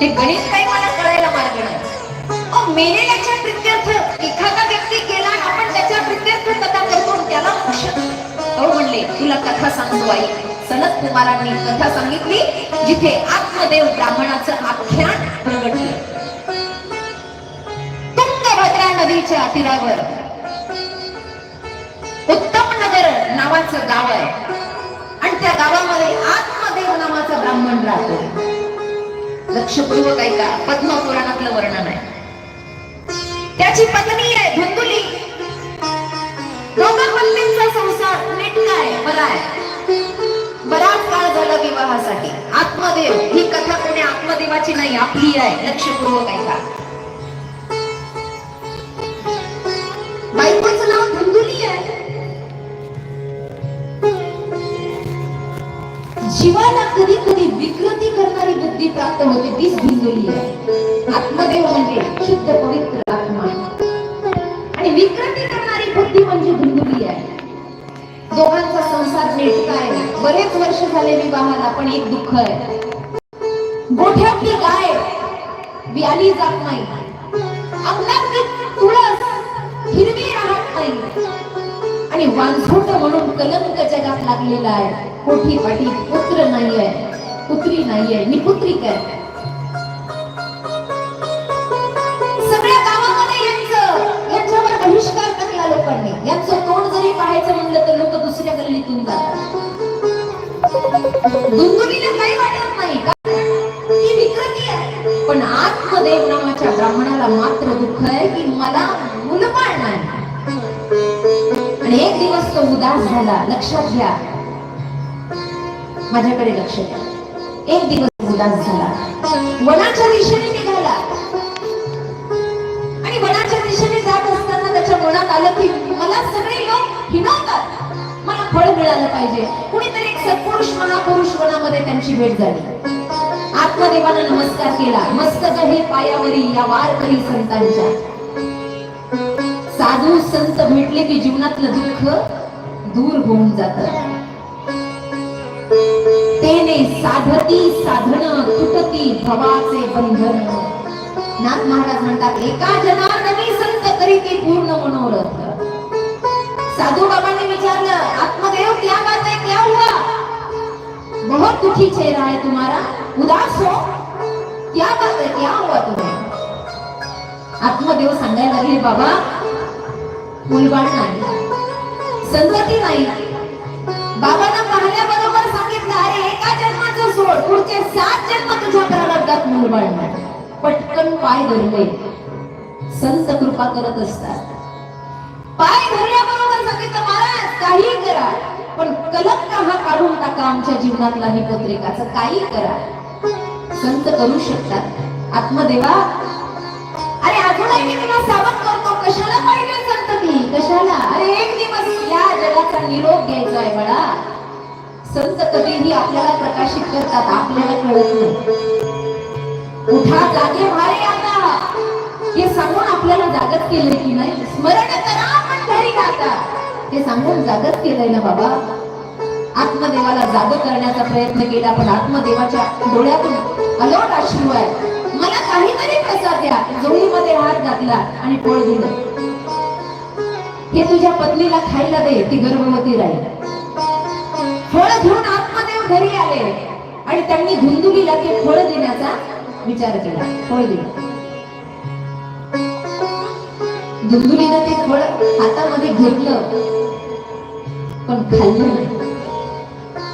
ते गणित काही मला कळायला मार्ग नाही. अहो, मेलेल्याच्या प्रित्यर्थ एखादा व्यक्ती गेला आपण त्याच्या प्रित्यर्थ कथा करतो त्याला मोक्ष अहो म्हणले तुला कथा सांगतो आई. सनत कुमारांनी कथा सांगितली जिथे आत्मदेव ब्राह्मणाचं आख्यान प्रगटलं. तुंगभद्रा नदीच्या तीरावर उत्तम नगर नावाचं गाव आहे. आणि त्या गावामध्ये लक्षपूर्वक ऐका. पद्मपुराणातलं वर्णन आहे. त्याची पत्नी आहे धुंदुली. लोकपल्लींचा संसार नेटका आहे बरा आहे. बराच काळ झाला विवाहासाठी. आत्मदेव ही कथा कोणी आत्मदेवाची नाही आपली आहे. लक्षपूर्वक ऐका. बायकोचं नाव धुंदुली आहे. जीवाला कधी कधी विकृत करणारी बुद्धी प्राप्त होते तीच धुंदुली आहे. आत्मदेव म्हणजे शुद्ध पवित्र आत्मा. आणि विकृती करणारी बुद्धी म्हणजे भिंदुली आहे. दोघांचा संसार नेटकाय बरेच वर्ष झाले विवाहाला पण एक दुःख आहे. गोठ्यातली गाय व्याली जात नाही. अंगणातली तुळस हिरवी राहत नाही. आणि वांझोट म्हणून कलंक जगात लागलेला आहे. कोठी पाठी पुत्र नाही आहे. पुत्री नाही आहे पुत्री काय सगळ्या गावामध्ये यांचं यांच्यावर बहिष्कार टाकला लोकांनी. यांचं तोंड जरी पाहायचं म्हणलं तर लोक दुसऱ्या गल्लीतून जातात. दुंदुनीला काही वाटत नाही का ती विकृती आहे. पण आत्मदेव नावाच्या ब्राह्मणाला मात्र दुःख आहे की मला मुलबाळ नाही. आणि एक दिवस तो उदास झाला लक्षात घ्या. माझ्याकडे लक्ष द्या. एक दिवस मुलास झाला. वनाच्या दिशेने निघाला. आणि वनाच्या दिशेने जात असताना त्याच्या मनात आलं की मला सगळे लोक हिणवतात मला फळ मिळालं पाहिजे. कुणीतरी एक सत्पुरुष महापुरुष वनामध्ये त्यांची भेट झाली. आत्मदेवानं नमस्कार केला. मस्तक हे पायावरी या वारकरी संतांच्या. साधू संत भेटले की जीवनातलं दुःख दूर होऊन जातं. तेने साधती साधन तुटती भवाचे बंधन. नाथ महाराज म्हणतात एका जनार्दनी संत करीती पूर्ण मनोरथ. साधू बाबांनी विचारलं आत्मदेव क्या बात है क्या हुआ? बहुत दुखी चेहरा है तुम्हारा उदास हो. क्या बात है क्या हुआ तुम्हें? आत्मदेव सांगायला लागले बाबा मुलबाळ नाही संतती नाही. बाबांना पाहण्याबरोबर सांगितलं अरे एका जन्माचं सोड. पुढचे सात जन्म तुझ्या प्रारब्धात मुलबाळ पटकन पाय धरले. संत कृपा करत असतात. पाय धरल्याबरोबर सांगितलं महाराज काही करा. पण कलंक हा काढून टाका आमच्या जीवनातला हे पत्रिकाचं काही करा. संत करू शकतात. आत्मदेवा अरे अजूनही मी तुला सावध करतो. कशाला पाहिजे संतती कशाला? अरे एक दिवस या जगाचा निरोप घ्यायचा आहे मला संत कधीही आपल्याला प्रकाशित करतात आपल्याला कळत नाही. उठा जागे भारे आता. हे सांगून आपल्याला जागत केले की नाही? स्मरण करा आपण घरी आता हे सांगून जागत केलंय ना बाबा. आत्मदेवाला जाग करण्याचा प्रयत्न केला पण आत्मदेवाच्या डोळ्यातून अलोट अश्रू आहे. मला काहीतरी प्रसाद द्या. जोडीमध्ये हात घातला आणि पोळ दिलं. हे तुझ्या पत्नीला खायला दे ती गर्भवती राहील. फळ घेऊन आत्मदेव घरी आले. आणि त्यांनी धुंदुलीला ते फळ देण्याचा विचार केला. फळ दिला. धुंदुलीनं ते फळ हातामध्ये घेतलं. पण खाल्लं नाही.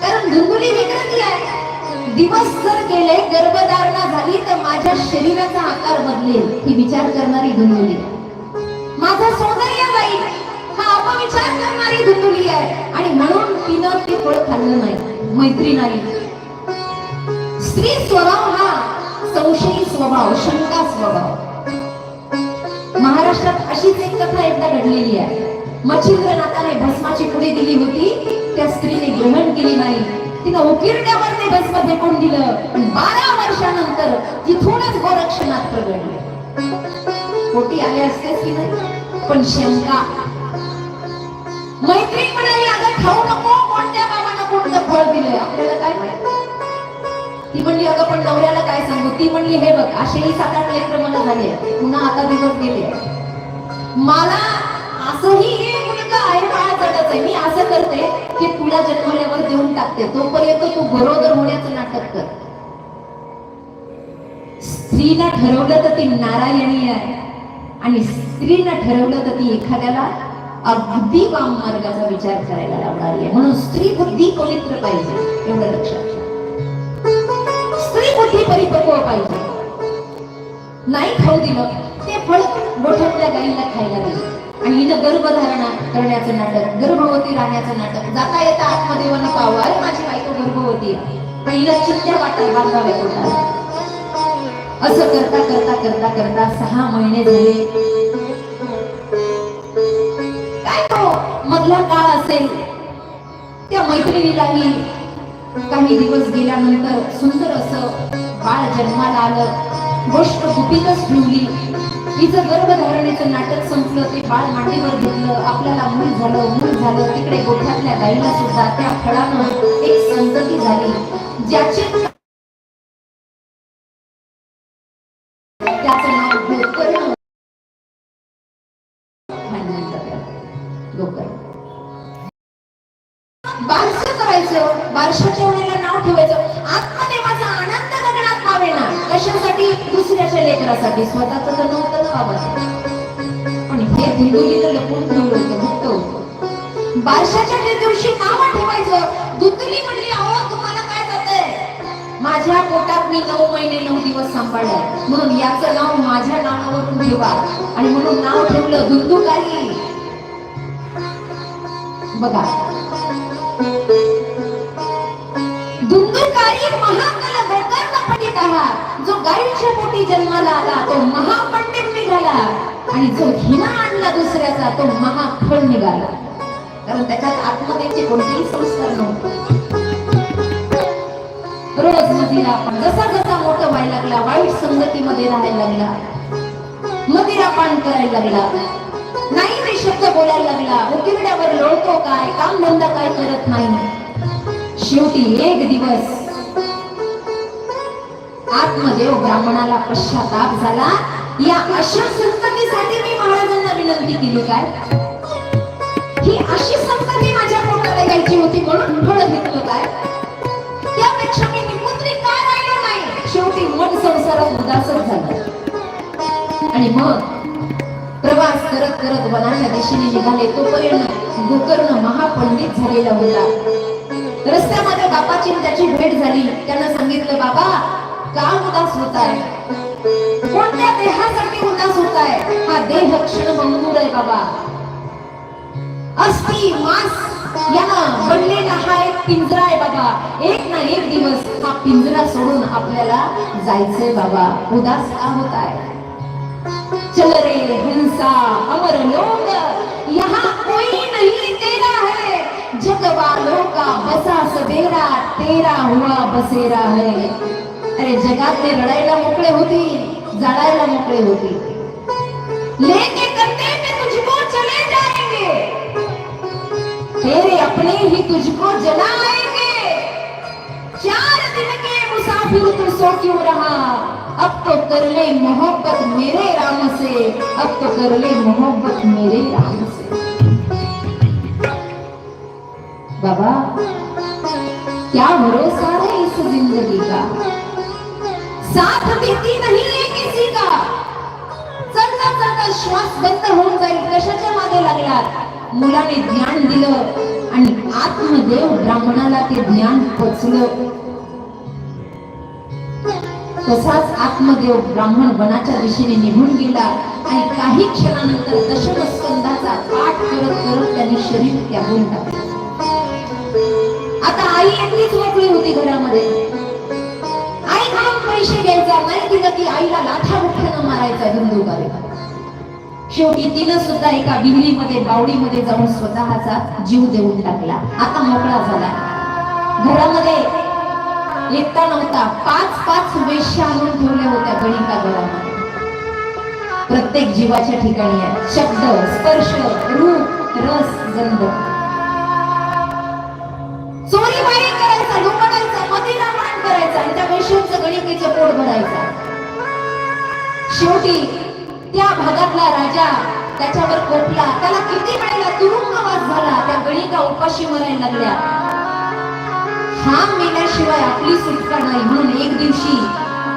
कारण धुंदुली विकृती आहे. दिवस जर गेले गर्भधारणा झाली तर माझ्या शरीराचा आकार बदलेल ही विचार करणारी धुंदुली. माझा सौंदर्य जाईल हा अपविचार करणारी धुंदुली आहे. आणि म्हणून तिनं ते फळ खाल्लं नाही. मैत्री नाही. स्त्री स्वभाव हा संशयी स्वभाव शंका स्वभाव. महाराष्ट्रात अशीच एक कथा एकदा घडलेली आहे. मच्छिंद्र मच्छिंद्रनाथाने भस्माची पुढे दिली होती. त्या स्त्रीने ग्रहण केली नाही. तिनं उकिरड्यावर ते भस्म फेकून दिलं. पण बारा वर्षानंतर तिथूनच गोरक्षणात प्रगडले पोटी आले असतेच की नाही? पण शंका मैत्री म्हणाली अगं खाऊ नको कोणत्या बाबांना कोणतं फळ दिलंय? आपल्याला काय माहीत? ती म्हणली अगं पण नवऱ्याला काय सांगू? ती म्हणली हे बघ असेही सात आठ लेकर मला झाले पुन्हा आता दिवस गेले मला असंही हे मुलगा आहे बाळा जगत आहे. मी असं करते की तुला जन्मल्यावर देऊन टाकते. तोपर्यंत तू गरोदर होण्याचं नाटक कर. स्त्रीला ठरवलं तर ती नारायणी आहे. आणि स्त्रीनं ठरवलं तर ती एखाद्याला अगदी वाम मार्गाचा विचार करायला लावणारी आहे. म्हणून स्त्री बुद्धी पवित्र पाहिजे एवढं लक्षात ठेवा. स्त्री बुद्धी परिपक्व पाहिजे. नाही खाऊ दिलं ते फळ गोठ्यातल्या गाईला खायला दिलं. आणि हिनं गर्भधारणा करण्याचं नाटक गर्भवती राहण्याचं नाटक. जाता येता आत्मदेवानं पाहू अरे माझी बायको गर्भवती आहे. पहिलं हिला चिंत्या बांधावे असं करता करता करता करता सहा महिने झाले. मधला काळ असेल. त्या मैत्रिणीलाही काही दिवस गेल्यानंतर सुंदर असं बाळ जन्माला आलं. गोष्ट गुपितच ठेवली हिचं गर्भधारणेचं नाटक संपलं ते बाळ मांडीवर घेतलं आपल्याला मूल झालं मूल झालं. तिकडे गोठ्यातल्या गाईला सुद्धा त्या फळानं एक संतती झाली. ज्याचे त्याचं दुसऱ्याच्या स्वतःच तर नव्हतं ना बाबा. पण हे धुंडुलीनं लपून ठेवलं होतं मुक्त होतं बारशाच्या त्या दिवशी नाव ठेवायचं. धुंदुली म्हणली अहो तुम्हाला काय जातंय? माझ्या पोटात मी नऊ महिने नऊ दिवस सांभाळले. म्हणून याचं नाव माझ्या नावावरून ठेवा. आणि म्हणून नाव ठेवलं धुंदुकारी बघा. धुंदुकारी महाकल गोकर्ण पंडित आहात. जो गाईच्या पोटी जन्माला आला तो महापंडित निघाला. आणि जो हिना आणला दुसऱ्याचा तो महाफळ निघाला. कारण त्याच्यात आत्मतेचे कोणतेही संस्कार नव्हते. रोज मदिरा आपण जसा जसा मोठं व्हायला लागला वाईट संगतीमध्ये राहायला लागला. मदिरा पान करायला लागला. नाही ते शब्द बोलायला लागला. उकिरड्यावर लोळतो काय? काम धंदा काय करत नाही. शेवटी एक दिवस आत्मदेव ब्राह्मणाला पश्चाताप झाला. या अशा संततीसाठी मी महाराजांना विनंती केली काय? ही अशी संतती माझ्या पोटाला यायची होती म्हणून फळ घेतलं काय? त्यापेक्षा मी निपुत्री का राहिलो नाही? शेवटी मन संसारात उदासच झालं. आणि मग प्रवास करत करत वनाच्या दिशेने निघाले. तोपर्यंत गोकर्ण महापंडित झालेला होता. रस्त्यामध्ये बापाची त्याची भेट झाली. त्यांना सांगितलं बाबा का उदास होताय कोणत्या देहासाठी उदास होताय हा देह क्षण मंगूर आहे बाबा. अस्थि मांस याला बनलेला हा एक पिंजरा आहे बाबा. एक ना एक दिवस हा पिंजरा सोडून आपल्याला जायचंय बाबा. उदास का होत आहे? चल रे हिंसा अमर लोक यहाँ कोई नहीं तेरा है. जग वालों का बसा सवेरा तेरा हुआ बसेरा है. अरे जगात ते रडायला मोकळे होती जाळायला मोकळे होती. लेके करते पे तुझको चले जाएंगे. तेरे अपने ही तुझको जलाएंगे चार दिन के मुसाफिर तू सो क्यों रहा? अब तो कर ले मोहब्बत मेरे राम से अब तो कर ले मोहब्बत मेरे राम से. बाबा क्या भरोसा है इस जिंदगी का? साथ देती नहीं है किसी का। चलता चलता श्वास बंद होऊन जाईल कशाच्या मागे लागलात मुलाने ज्ञान दिलं आणि आत्मदेव ब्राह्मणाला ते ज्ञान पोचलं. तसाच आत्मदेव ब्राह्मण वनाच्या दिशेने निघून गेला आणि काही क्षणानंतर दशमस्कंदाचा पाठ करत करत त्यांनी शरीर त्यागून टाकलं. आता आई एकटीच मोकळी होती घरामध्ये. पैसे घ्यायचा नाही दिलं ती आईला लाथा बुक्क्यानं मारायचा धुंदुकारे शेवटी तिनं सुद्धा एका विहिरीमध्ये बावडीमध्ये जाऊन स्वतःचा जीव देऊन टाकला. आता मोकळा झाला. घरामध्ये एकटा नव्हता. पाच पाच वेश्या आणून ठेवल्या होत्या गणिका घरामध्ये. प्रत्येक जीवाच्या ठिकाणी आहे. शब्द स्पर्श रूप रस गंध. लंकेचं पोट भरायचा शेवटी त्या भागातला राजा त्याच्यावर कोपला. त्याला किती वेळेला तुरुंगवास झाला? त्या गणिका उपाशी मरायला लागल्या. हा मेल्याशिवाय आपली सुटका नाही. म्हणून एक दिवशी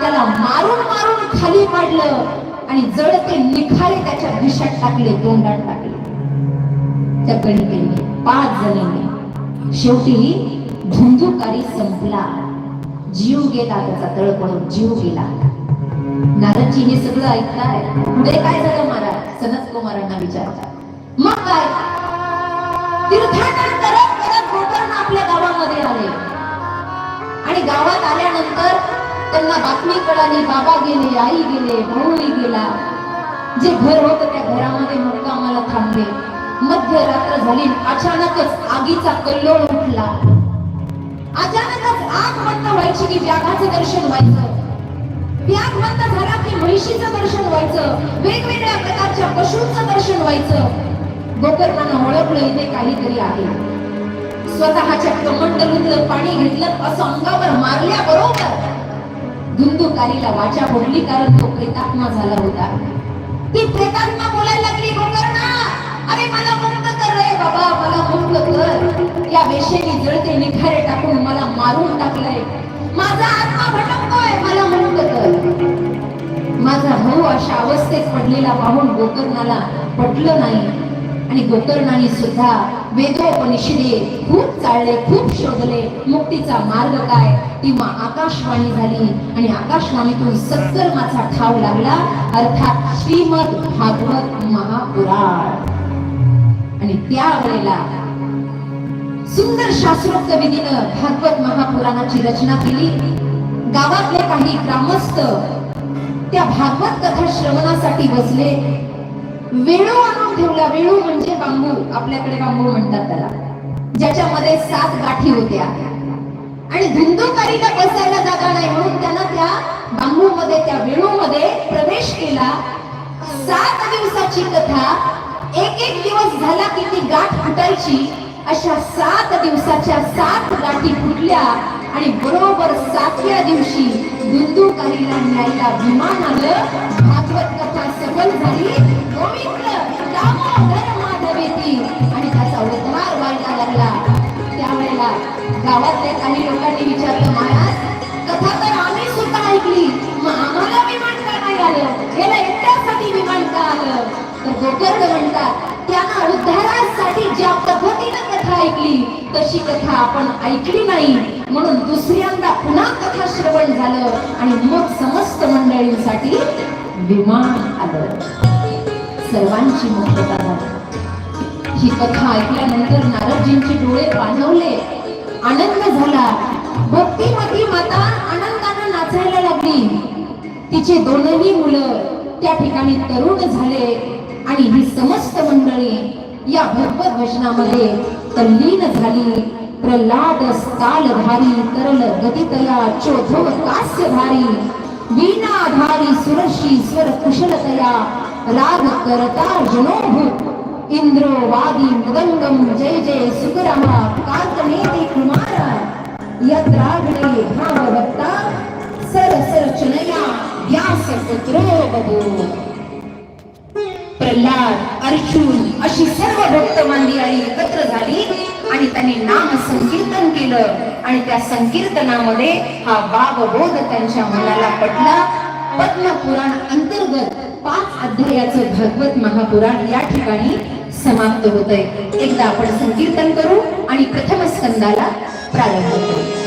त्याला मारून मारून खाली पाडलं आणि जड ते निखारे त्याच्या घशात टाकले तोंडात टाकले. त्या गणिकेने पाच जणांनी. शेवटी धुंदुकारी संपला. जीव गेला त्याचा तळपडून जीव गेला. नारदजी हे सगळं ऐकताय. पुढे काय झालं महाराज? सनत कुमारांना विचारतात. मग काय? तीर्थाटन करत करत गोकर्ण आपल्या गावामध्ये आले. आणि गावात आल्यानंतर त्यांना बातमी कळाली बाबा गेले आई गेले भाऊही गेला. जे घर होत त्या घरामध्ये मुक्कामाला थांबले. मध्यरात्र झाली अचानकच आगीचा कल्लोळ उठला. अचानक व्हायची की व्याघाचं दर्शन व्हायचं? व्याघ बंद झाला की म्हैशीचं दर्शन व्हायचं. वेगवेगळ्या प्रकारच्या पशूंचं दर्शन व्हायचं. गोकर्णानं ओळखलं इथे काहीतरी आहे. स्वतःच्या कमंडलूतलं पाणी घेतलं असं अंगावर मारल्याबरोबर धुंदुकारीला वाचा बोलली कारण तो प्रेतात्मा झाला होता. ती प्रेतात्मा बोलायला लागली गोकर्णा अरे मला मुक्त कर रे बाबा मला मुक्त कर. या वेशेने जळते निखारे टाकून मला मारून टाकलंय. माझा आत्मा भटकतोय मला मुक्त कर माझा भाऊ अशा अवस्थेत पडलेला पाहून गोकर्णाला पटलं नाही. आणि गोकर्णाने सुद्धा वेदोपनिषदे खूप चालले खूप शोधले मुक्तीचा मार्ग काय? तेव्हा आकाशवाणी झाली आणि आकाशवाणीतून सत्कर्माचा ठाव लागला अर्थात श्रीमद भागवत महापुराण. आणि त्यावेळेला सुंदर शास्त्रोक्त विधीनं भागवत महापुराणाची रचना केली. गावातले काही ग्रामस्थ त्या भागवत कथा श्रवणासाठी बसले. वेळू आणून ठेवला. वेळू म्हणजे बांबू. आपल्याकडे बांबू म्हणतात त्याला. ज्याच्यामध्ये सात गाठी होत्या. आणि धुंदुकारीला बसायला जागा नाही म्हणून त्यानं त्या बांबू मध्ये त्या वेळू मध्ये प्रवेश केला. सात दिवसाची कथा. एक एक दिवस झाला की ती गाठ फुटायची. अशा सात दिवसाच्या सात गाठी फुटल्या आणि बरोबर सातव्या दिवशी धुंदुकारीला न्यायला विमान आलं. भागवत कथा सफल झाली. गोविंद दामोदर माधवेती आणि त्याचा उद्धार व्हायला लागला. त्यावेळेला गावातल्या काही लोकांनी विचारलं महाराज कथा तर आम्ही सुद्धा ऐकली. मग आम्हाला विमान का नाही आलं? याला एकट्यासाठी विमान का आलं? तर गोकर्ण म्हणतात त्यांना उद्धारासाठी ज्या तशी कथा आपण ऐकली नाही म्हणून दुसऱ्यांदा पुन्हा कथा श्रवण झालं आणि मग समस्त मंडळींसाठी विमान आलं. सर्वांची मुक्तता झाली. ही कथा ऐकल्यानंतर नारदजींचे डोळे पाणवले आनंद झाला. भक्तीमती माता आनंदानं नाचायला लागली. तिचे दोनही मुलं त्या ठिकाणी तरुण झाले आणि ही समस्त मंडळी या भगवत भजनामध्ये तल्लीन झाली प्रल्हाद स्थालधारी तरल गतितया चोधो कास्यधारी वीणाधारी सुरशी स्वर कुशलतया राग करता जनोभू इंद्रो वादी मृदंगम जय जय सुकरहा कार्तनेति कुमार यद्रागणे भाव भक्ता सर सर चनया व्यास पुत्रो बभो। प्रल्हाद अर्जुन अशी सर्व भक्त मंडळी एकत्र झाली आणि त्यांनी नाम संकीर्तन केलं. आणि त्या संकीर्तनामध्ये हा बाबबोध त्यांच्या मनाला पटला. पद्मपुराण अंतर्गत पाच अध्यायाचं भगवत महापुराण या ठिकाणी समाप्त होत आहे एकदा आपण संकीर्तन करू आणि प्रथम स्कंदाला प्रारंभ करू.